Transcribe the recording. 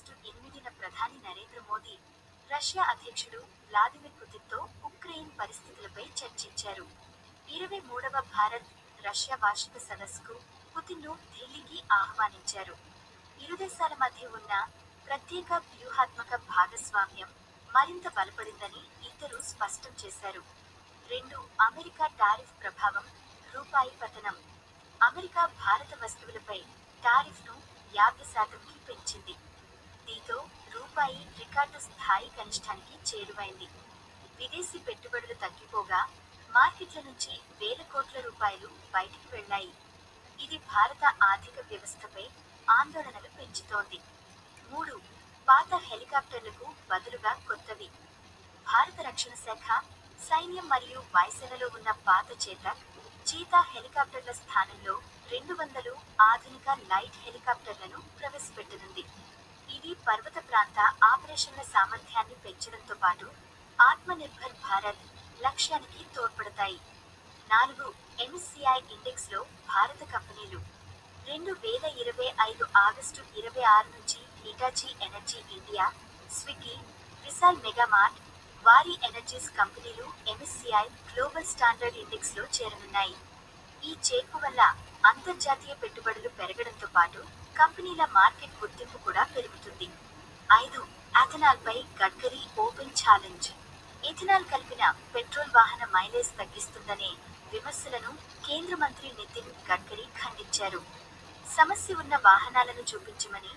August ఎనిమిదిన ప్రధాని Narendra Modi Russia అధ్యక్షుడు వ్లాదిమిర్ పుతిన్తో ఉక్రెయిన్ పరిస్థితులపై చర్చించారు. ఇరవై మూడవ భారత్ రష్యా వార్షిక సదస్సుకు పుతిన్ను ఢిల్లీకి ఆహ్వానించారు. ఇరు దేశాల మధ్య ఉన్న ప్రత్యేక వ్యూహాత్మక భాగస్వామ్యం మరింత బలపడిందని ఇద్దరు స్పష్టం చేశారు. రెండు అమెరికా టారిఫ్ ప్రభావం రూపాయి పతనం. అమెరికా భారత వస్తువులపై టారిఫ్ను యాభై శాతంకి పెంచింది. దీంతో రూపాయి రికార్డు స్థాయి కనిష్టానికి చేరువైంది. విదేశీ పెట్టుబడులు తగ్గిపోగా మార్కెట్ల నుంచి వేల కోట్ల రూపాయలు బయటికి వెళ్ళాయి. ఇది భారత ఆర్థిక వ్యవస్థపై ఆందోళనలు పెంచుతోంది. మూడు పాత హెలికాప్టర్లకు బదులుగా కొత్తవి. భారత రక్షణ శాఖ సైన్యం మరియు వాయుసేనలో ఉన్న పాత చేతక్ చీతా హెలికాప్టర్ల స్థానంలో రెండు వందలు ఆధునిక లైట్ హెలికాప్టర్లను ప్రవేశపెట్టనుంది. ఇవి పర్వత ప్రాంత ఆపరేషన్ల సామర్థ్యాన్ని పెంచడంతో పాటు ఆత్మనిర్భర్ భారత్ లక్ష్యానికి తోడ్పడతాయి. నాలుగు ఎంఎస్సిఐ ఇండెక్స్లో భారత కంపెనీలు రెండు వేల ఇరవై ఐదు ఆగస్టు ఇరవై ఆరు నుంచి Hitachi energy India Swiggy Vishal mega mart వారి ఎనర్జీస్ కంపెనీలు ఎంఎస్సిఐ గ్లోబల్ స్టాండర్డ్ ఇండెక్స్లో చేరనున్నాయి. ఈ చేర్పు వల్ల అంతర్జాతీయ పెట్టుబడులు పెరగడంతో పాటు కంపెనీల మార్కెట్ గుర్తింపు కూడా పెరుగుతుంది. ఐదు అథనాల్ పై గడ్కరీ ఓపెన్ ఛాలెంజ్. ఇథనాల్ కలిపిన పెట్రోల్ వాహన మైలేజ్ తగ్గిస్తుందనే విమర్శలను కేంద్ర మంత్రి నితిన్ గడ్కరీ ఖండించారు. సమస్య ఉన్న వాహనాలను చూపించమని